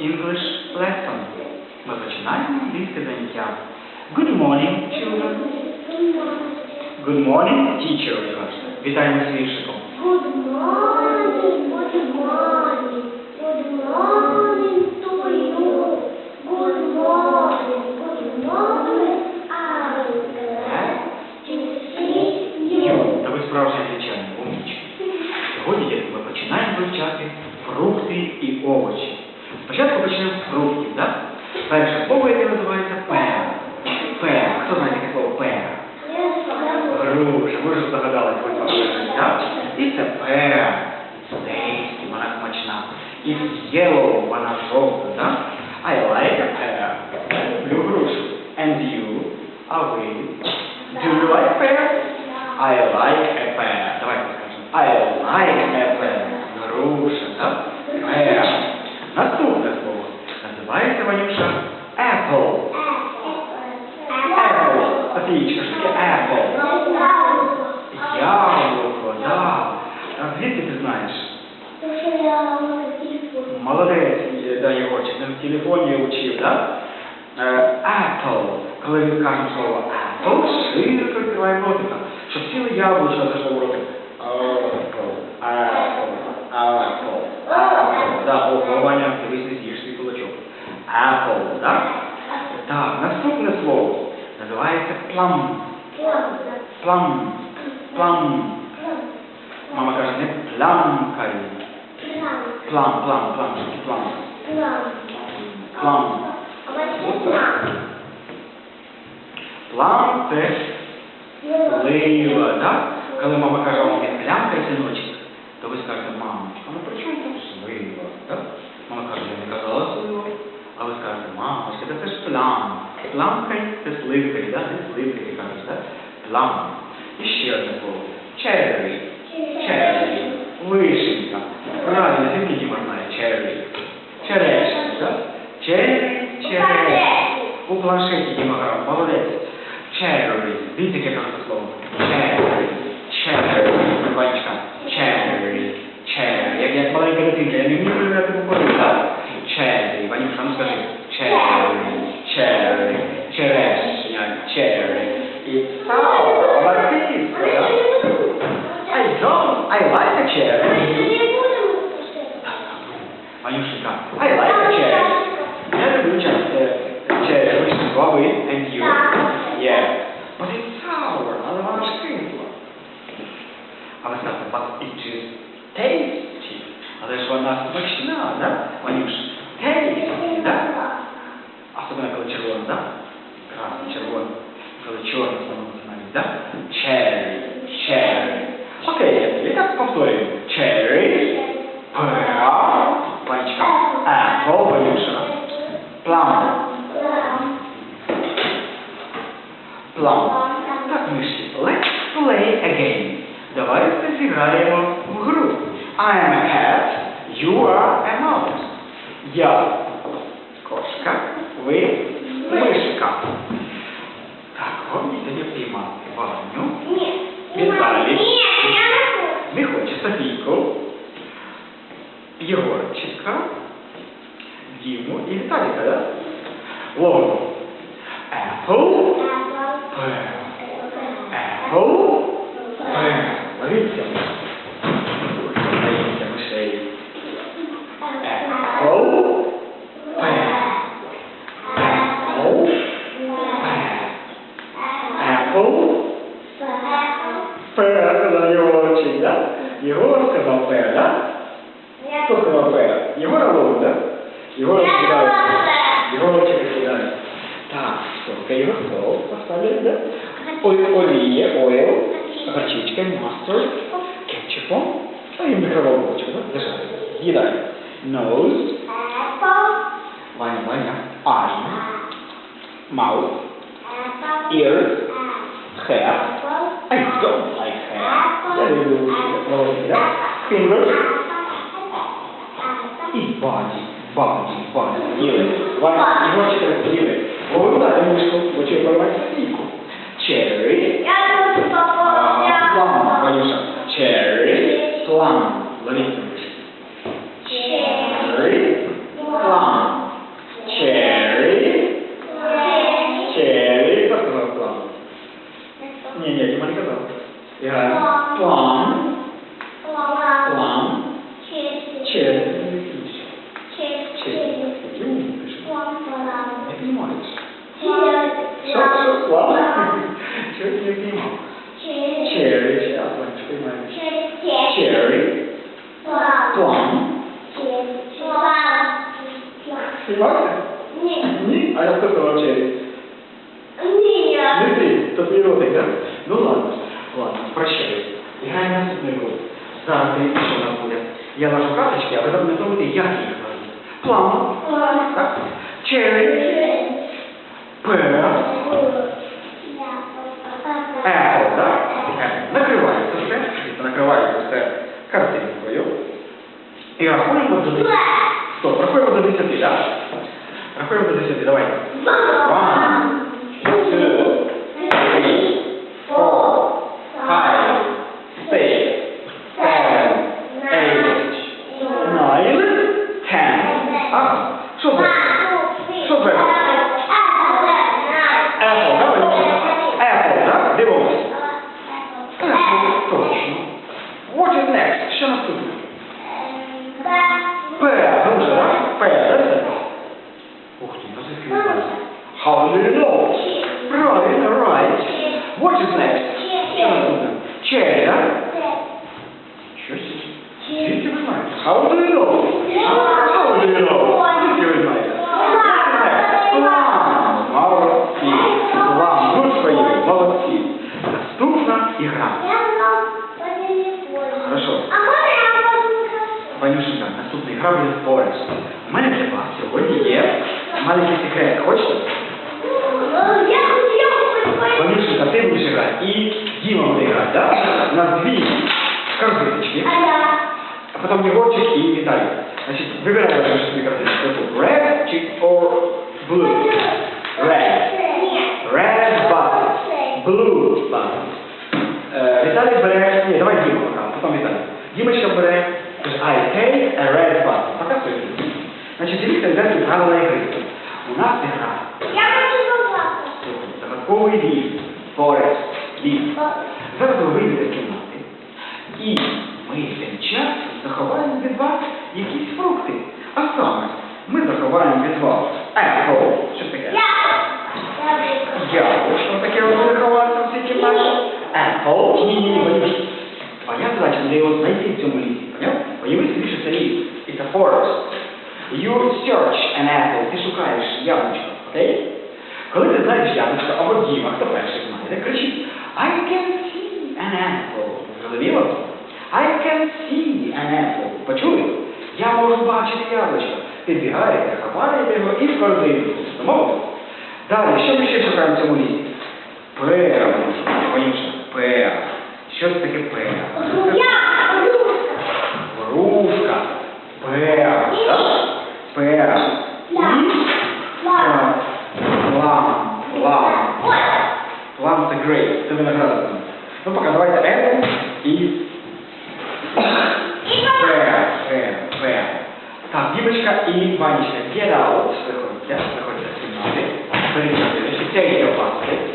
English lesson. Ми починаємо англійське заняття. Good morning, children. Good morning, teacher. ви кажете. Вітаємо з віршиком. Good morning, good morning, good morning to you. Good morning, good morning, I'm glad to see you. Та ви справжні англічани, умнічки. Сьогодні дітки, ми починаємо вивчати фрукти і овочі. Спочатку почнемо з фруктів, так? Перше слово, яке називається пер. Пер. Хто знає таке слово пер? Груша, ви ж здогадались, ви пам'ятаєте, так? І це пер. Tasty, вона смачна. І yellow, вона жовта, так? I like a pear. Я люблю грушу. And you? А ви? Do you like pear? I like a pear. Давайте скажемо. I like a pear. Груша, так? Pear. Наступне слово. Називається, Ванюша, apple. Apple. Софієчка, що таке apple? Яблуко, да. А звідки ти знаєш? Молодець, да, Єгорчик, на телефоні учив, да? Е, Apple. Коли ми кажемо слово apple, широко відкриваємо ротика, щоб ціле яблучко зайшло в ротик. Apple, apple, apple, дивись, не з'їш свій кулачок. Apple, да? Так, наступне слово називається plum. Plum. Plum. Мама каже, не плямкай. Плам, плам, плам, плам. Плам. Плам це слива, так? Коли мама каже, вам не плямкай, синочок, то ви скажете, мама, а ну при чому тут слива? Так? Мама каже, я не казала слива. А ви скажете, мама, це ж плам. Пламкай це да? Це сливкай, ти кажеш, так? Плам. І слово. Cherry. Cherry. Вишенька. Правильно, звідки Діма знає? Cherry. Черешня, так? Cherry, черешня. У планшеті Діма грав, молодець. Cherry. Дивіться, яке кажу слово. Cherry. Cherry. Ванечка. la espada invertible. Again. Давайте зіграємо в гру. I am a cat, you are a mouse. Я кошка, ви мишка. Так, вам сьогодні піймати Ваню. Не хоче Софійку, Єгорчика, Діму і Віталіка, да? Ловимо. Apple, pear. Apple, pear. Ловіться. Ловіться мишей. Apple, pear. Apple, pear. Apple, pear. Сказав Єгорчик, да? Єгор сказав pear, да? Хто сказав pear? Єгор ловить, да? Єгор кидає. Єгорчик кидає. Так, сколько його стол поставили, да? Ой, олія, ойл, горчичка, mustard, кетчупом, а і микроволновочку, да? Держати. Їдай. Nose, Ваня, Ваня, eye, mouth, ears, hair, I don't like hair. Я Body, багаті, багаті. Діли. Ваші гроші треба поділи. Повертати мишку, бо чи порвати стійку. Cherry, Я тут попався. Плам, Ванюша. Cherry. Плам. Ловіть мишку. Черри. Плам. Черри. Черри. Хто сказав плам? Ні, ні, ти не казав. Я плам. Твій так? Ну ладно, ладно, прощай. Граємо наступний год. Зараз дивіться, що у буде. Я ложу карточки, а ви запам'ятовуєте, як їх ложу. Плам, так? Черри, пер, Apple, так? Накривається все, накривається все картинкою. І рахуємо до 10. Стоп, рахуємо до 10, так? Рахуємо до 10, давайте. One, Наступна ігра. Хорошо. Ванюшенька, наступна ігра буде Forest. У мене для вас сьогодні є маленький секрет. Хочете? Ванюшенька, ти будеш грати і Діма буде грати, так? На дві корзиночки. А потом Егорчик и Виталий. Значит, выбираем ваши собі картиночки. Red чи or blue? Red. Red button. Blue button. Е, Віталій бере... Ні, давай Діма потім Віталій. Дімочка бере... каже, I take a red button. Показуй. Значить, дивіться, ребята, правила ігри. У нас ігра. Слухайте, загадковий ліс. Forest. Ліс. Зараз ви вийдете з кімнати. І ми цим часом заховаємо від вас якісь фрукти. А саме, ми заховаємо від вас apple, що таке? Яблучко таке от буде ховатися в цій кімнаті. Боюсь. Твоя задача буде його знайти в цьому лісі, це ліс. A forest. You search an apple, ти шукаєш яблучко, окей? Коли ти знаєш яблучко, або Діма, хто перший знає, кричить I can see an apple. I can see an apple. Можу бачити яблучко. Підбігаєте, хапаєте його і в корзину. Далі, що ми ще шукаємо в цьому лісі? Пера. Що це таке пера? Грушка. Пера. так? Пера. І е, плам. Плам. Плам це грейп. Це виноград. Ну поки давайте apple і пера. Пера. Пера. Так, Дімочка і Ванечка, get out. Виходьте, виходьте з кімнати. Перейдете, що це є опаски.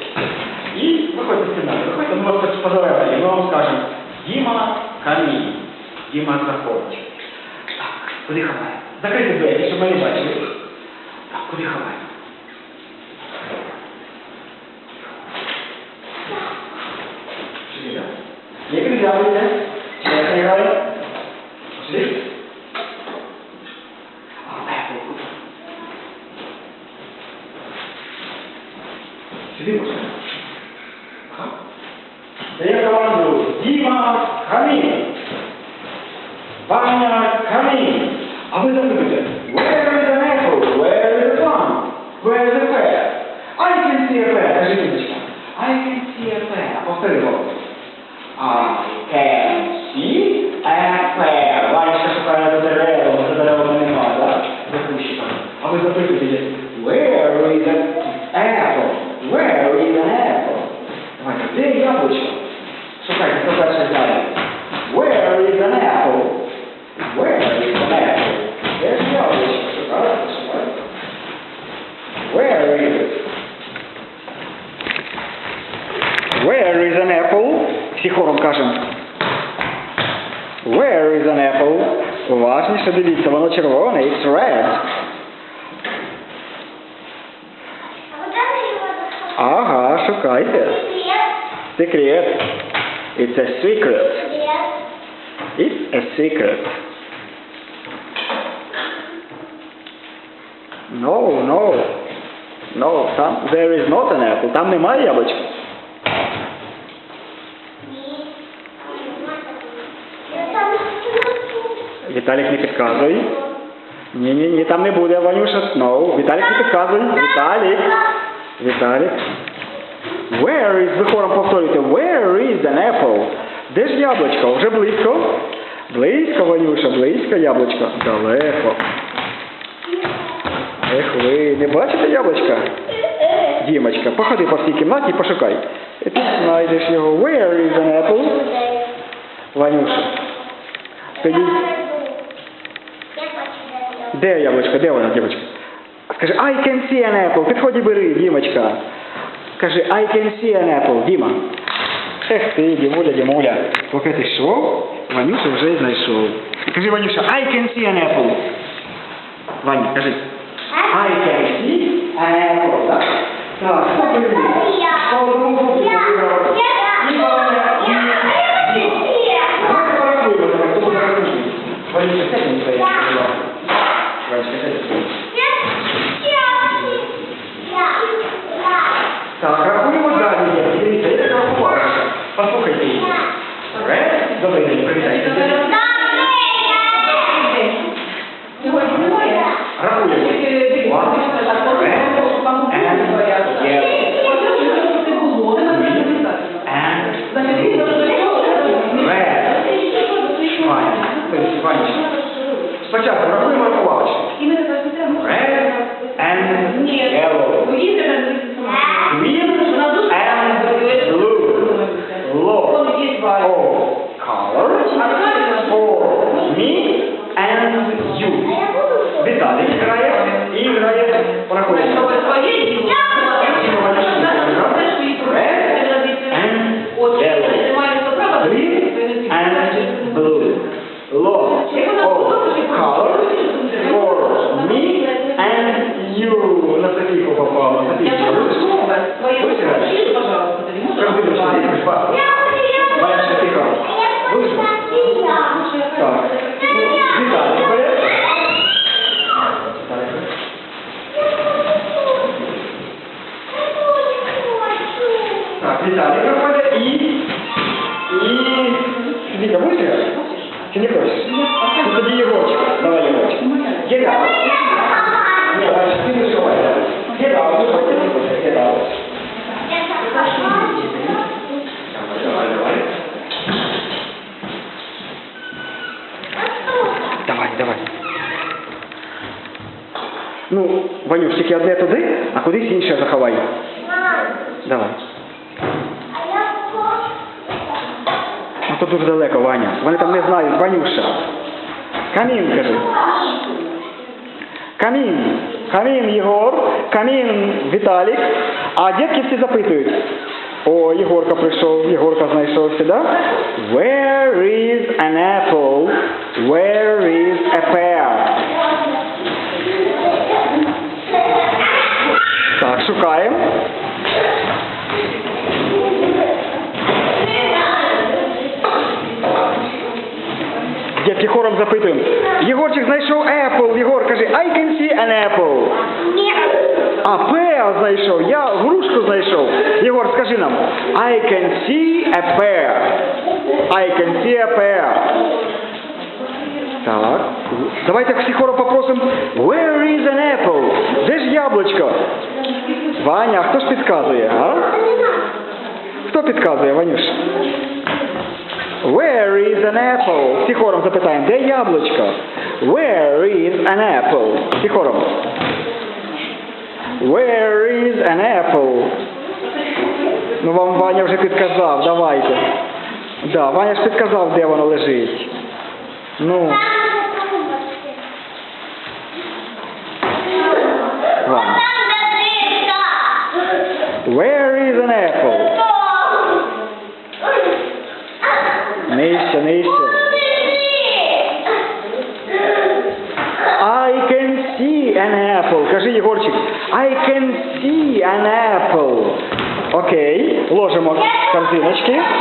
Виходьте кімнати. Виходьте, ми вас позовемо, і ми вам скажемо, Діма, камінь. Діма, заходь. Так, куди ховаємо? Закрити двері, щоб ми не бачили. Так, куди ховаємо? Сюди, так? Як ви взяли, Як не грали? Сюди? А, Apple. Сюди можна? Ага. Я команду. Діма, камінь. Ваня, камінь. А ви запитуєте, where is an apple? Where is a plum? Where is a pear? I can see a pear. Кажи, Дімочка. I can see a pear. Повтори голос. I can see a pear. Ванечка шукає за деревом, за деревом немає, так? Запущено. А ви запитуєте, where is an apple? Where is an apple? Давайте, де яблучко? Шукайте, хто перший знає. Where is an apple? Where is an apple? Де ж яблучко? Шукайте, шукайте. Where is it? Where is an apple? Всі хором кажемо. Where is an apple? Уважніше дивіться, воно червоне, it's red. А вот это его захватывает. Ага, шукайте. Секрет. It's a secret. It's a secret. No, no. No, там, there is not an apple. Там немає яблучка. Віталік не підказуй. Ні, ні, ні, там не буде, Ванюша. No. Віталік не підказуй. Віталік. Віталік. Where is, ви хором повторюйте, where is an apple? Де ж яблучко? Вже близько. Близько, Ванюша, близько яблучко. Далеко. Ех ви, не бачите яблучка? Дімочка, походи по всій кімнаті і пошукай. І ти знайдеш його. Where is an apple? Ванюша. Тоді, де яблучко? Де вона, дівчинка? Скажи, I can see an apple. Підходь і бери, Дімочка. Скажи, I can see an apple. Діма. Ех ти, Дімуля, Дімуля. Поки ти йшов, Ванюша вже знайшов. Кажи, Ванюша, I can see an apple. Ваня, кажи. I can see an apple. Так? Так, хто переміг? По одному звуку вибрав. І Ваня, і Давайте порахуємо, давай, хто буде розуміти. Ванюша, сядь мені своє. Ванюша, сядь. Так, рахуємо далі. Дивіться, я так рахував. Послухайте її. Red. Добрий день, привітайте. Рахуємо. One, red, and yellow, and red. Ваня, o Get out. Ні, Ваня, ти не. Get out. Хочеш. Get out. Давай, давай. Давай, давай. Ну, Ванюш, тільки одне туди, а кудись інше заховай. Давай. Ну то дуже далеко, Ваня. Вони там не знають, Ванюша. Камін, кажи. Камін. Камін, Єгор. Камін, Віталік. А дітки всі запитують. О, Єгорка прийшов, Єгорка знайшовся, да? Where is an apple? Where is a pear? Так, шукаємо. Дітки хором запитуємо. Єгорчик знайшов apple. Єгор каже, I can see an apple. А pear знайшов. Я грушку знайшов. Єгор, скажи нам. I can see a pear. I can see a pear. Так. Давайте всі хором попросимо. Where is an apple? Де ж яблучко? Ваня, хто ж підказує, а? Хто підказує, Ванюш? Where is an apple? Всі хором запитаємо, де яблучко? Where is an apple? Всі хором. Where is an apple? Ну вам Ваня вже підказав, давайте. Да, Ваня ж підказав, де воно лежить. Ну, sister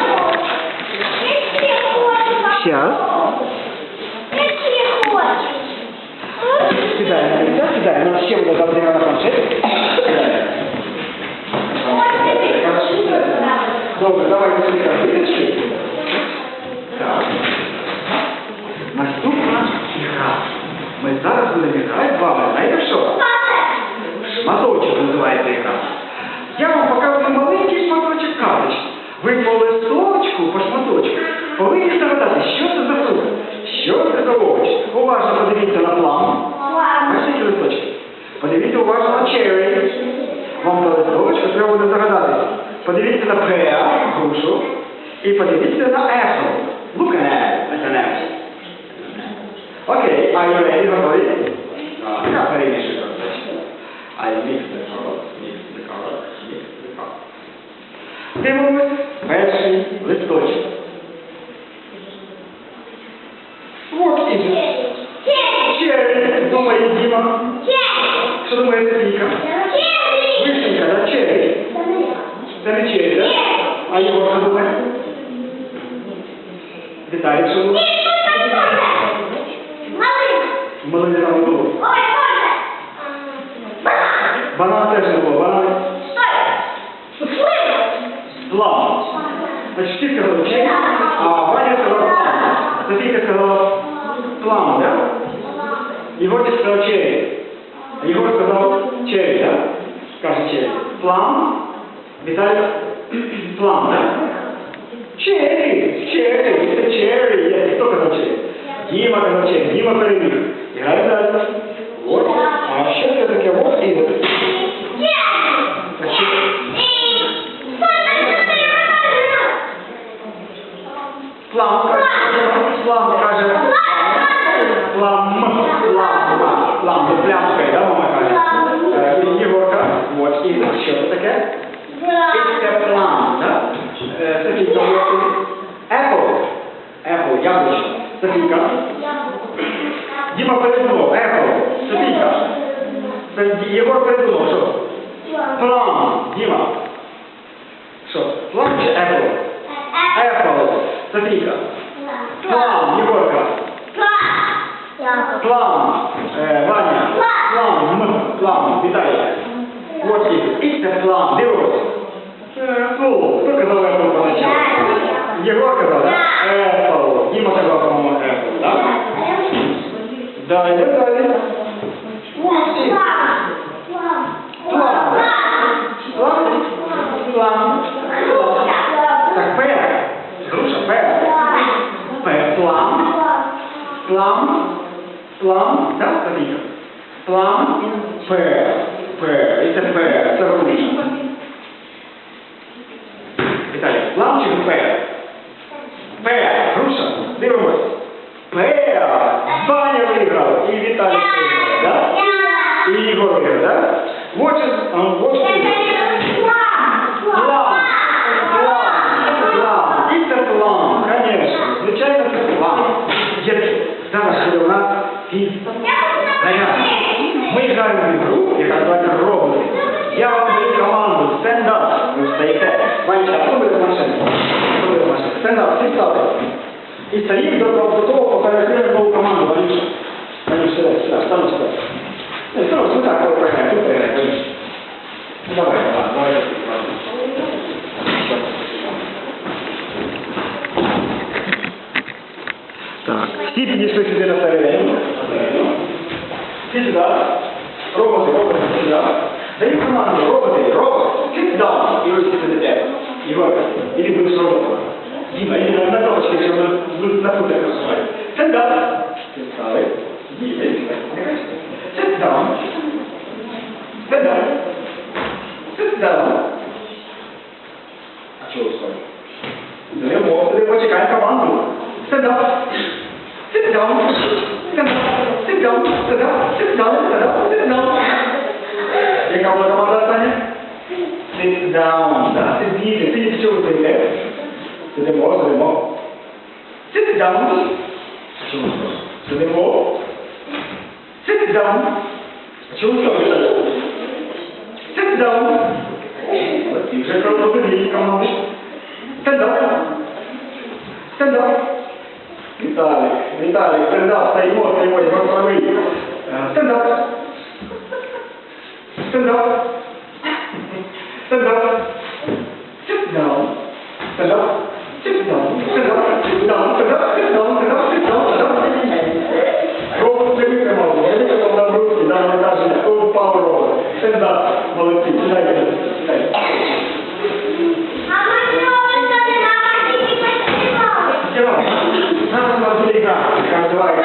Hepatitis is an asshole. Look at that as an asshole. Okay, are you ready for this? Uh, yeah, very difficult. I mix the colors, mix the colors, mix the colors. Тему перший листочок. Вот і черри, думає Діма. Що думає Віка? Віталій, що думає? Малина там не було. Банан теж не було. Банан плам. Значить, ти сказав черрі, а Ваня сказав плам. Софійка сказала плам, так? Єгор сказав черрі. А Єгор сказав черрі, так? Каже черрі. Плам. Віталій Плам каже. Плам каже. Плам. Плам. Плам. Це плямка, да, мама каже? Е, Єгорка. От і що це таке? A plum, да? Е, Софійка, Apple. Apple, яблучко. Софійка. Діма передумав. Apple. Це Ді- Єгор передумав, що? Андрійка? План, Єгорка. План. План. Е, Ваня. План. М. План. Вітаю. Отці. І це план. Дивимось. Слово. Е, ну, Хто казав, я був Єгор казав? Так. Плам. Плам. Да, Софійка? Плам. П. Пер. Це пер. Це груша. Віталій, плам чи пер? П, Груша. Дивимось. Пер. Ваня виграв. І Віталій виграв, да? І Ігор виграв, да? Вот is, а, вот is. План. План. План. І це план, конечно. Звичайно, це план. Є- Зараз буде у нас фільм. Зарядка. Ми граємо в ігру, яка називається роботи. Я вам даю команду stand up. Ви встаєте. Ванечка, хто буде в машині? Хто буде в машині? Stand up, всі стали. І стоїть до, до того, поки я скажу нову команду, Ванюша. Ванюша, сюди, сюди, стану сюди. Не, стану сюди, коли програє, тут програє, Ванюша. Ну, давай, давай, давай, я тут ладно. Так, всі підійшли сюди на середину. ですが、ロボテ、ロボテですが、レイクマンのロボテ、ロボテ、テッダン用意してくれているわけです。入り口ロボテ。今いろんなことしていろんなことやります。テッダウンテッダウンいいね。テッダウンテッダウンテッダウンあ、ちょうどそれ。でも、それも時間かかんの。テッダウンテッダウン sit down, sit down, sit down, sit down, sit down. They come with all that time. Sit down. That's the deal. See if you do it. So they more, so they more. Sit down. So they more. Sit down. So гра,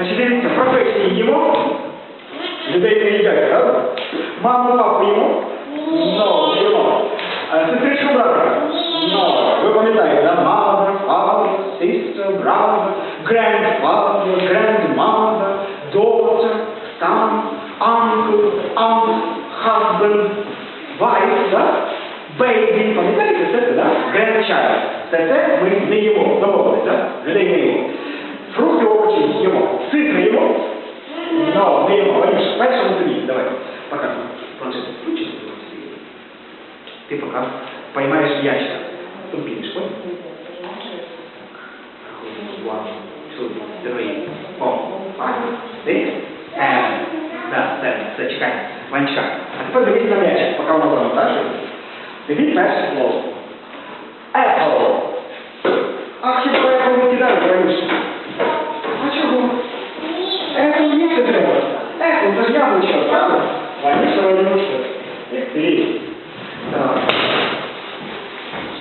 Значить, дивіться, професії їмо, людей не їдять, правда? Маму, папу їмо? Ну, їмо. Сестричку брата? Ну, ви пам'ятаєте, да? Mother, father, sister, brother, grandfather, grandmother, daughter, son, uncle, aunt, husband, wife, да? Baby, пам'ятаєте це, да? Grandchild. Все це ми не їмо, домовились, да? Людей не їмо. Фрукти, овочі їмо. Цифри їмо? Ну, не їмо. Валюш, першому тобі. Давай, показуй. Планшет включи. Ты пока поймаешь ящик. Ступишь, понял? One, two, three, four, five, six, seven. Да, seven. Все, чекай. Ванечка. А тепер дивись на м'ячик, поки воно завантажує. Дивись перше слово. Apple. Ах, хіба я не кидаю, Ванюш? А чого? Apple їсти треба. Яблучко, правда? Ванюша, Ванюша.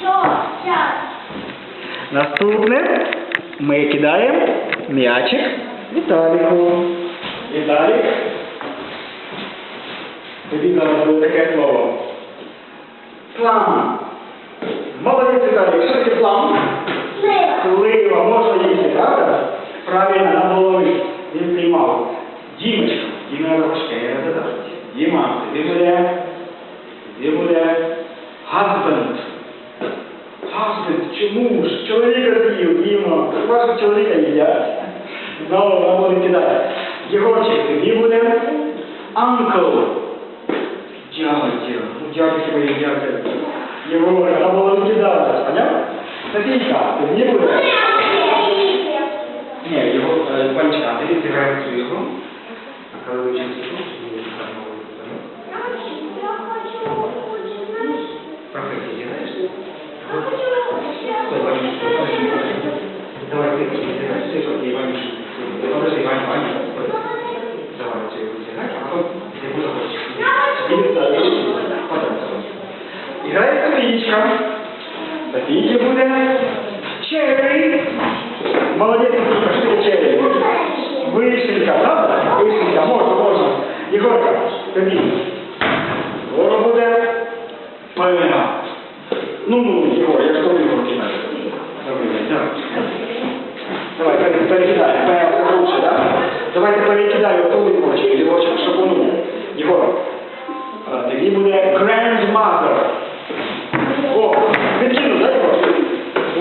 Час. Наступне ми кидаємо м'ячик Віталіку. Віталік. Тобі зараз буде таке слово. План. Молодець Віталік, що таке план? Слива. Слива, можна їсти, правда? Правильно, на голові. Він приймав. Дімочка, Діма ручка, я не задав. Діма, тобі буде, тобі буде husband. Husband, чому ж? Чоловіка з'їв, Діма. Вашого чоловіка їдять. Знову буде кидати. Єгорчик, тобі буде uncle. Дядя. Ну, дядя хіба є дядя. Треба було кидати, поняв? Софійка, буде. Не, его э, Ванечка, а ты играешь в свою игру, а когда вы учите игру, Вишенька, правда? Вишенька, можна, можна. Єгорка, тобі. Ворога буде пена. Ну, ну, Єгор, я ж тобі руки кидаю. Давай. Давай, пере- перекидай. Пена лучше, да? Давайте перекидай оту лівочку, лівочку шапону. Єгор, а, тобі буде grandmother. О, відкинув, да, Єгор?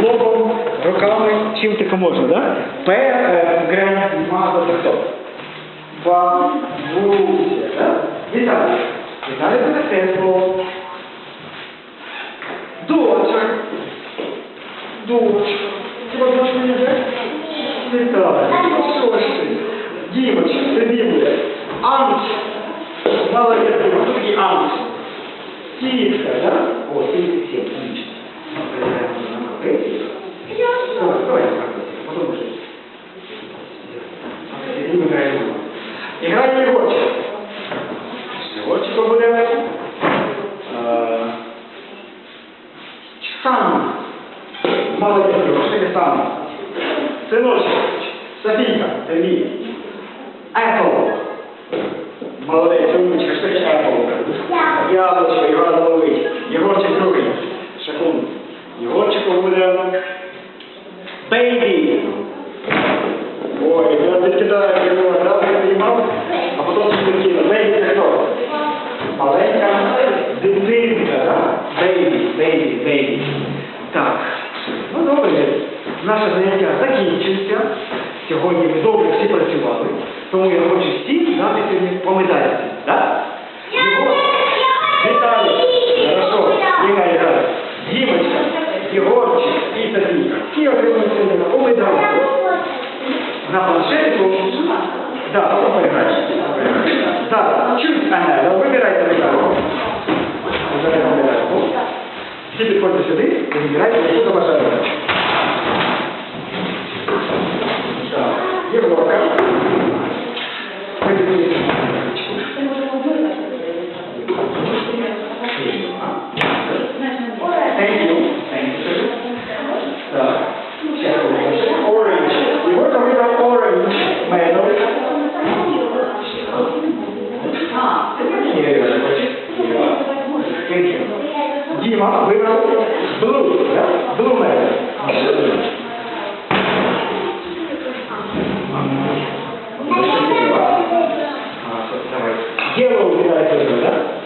Лобом, руками, чим тільки можна, да? П, е, grandmother це хто? Бабуся, да? Віталій це таке слово. Доча. Дочка. Хіба дочку не йде? Віталій. Ну що ж ти? Дімочка, тобі буде. Ант. Молодець. Хто такий ант? Тітка, да? О, тітка, яким граємо. І граємо йогочі. Йогочі побудемо. Сам. Мали, що сам. Синочок, Софійка, це мій. добре всі працювали. Тому я хочу всім дати сьогодні по медальці. Да? Його... Віталій, хорошо, Ніна і Софійка. Всі. На планшеті, тому що... Да, ну, потім переграєш. Так, чуть, ага, вибирайте медальку. Вибирайте медальку. Всі підходьте сюди, вибирайте, що бажаєте. Свердловка. Cualquiera lo hubiera hecho, ¿verdad?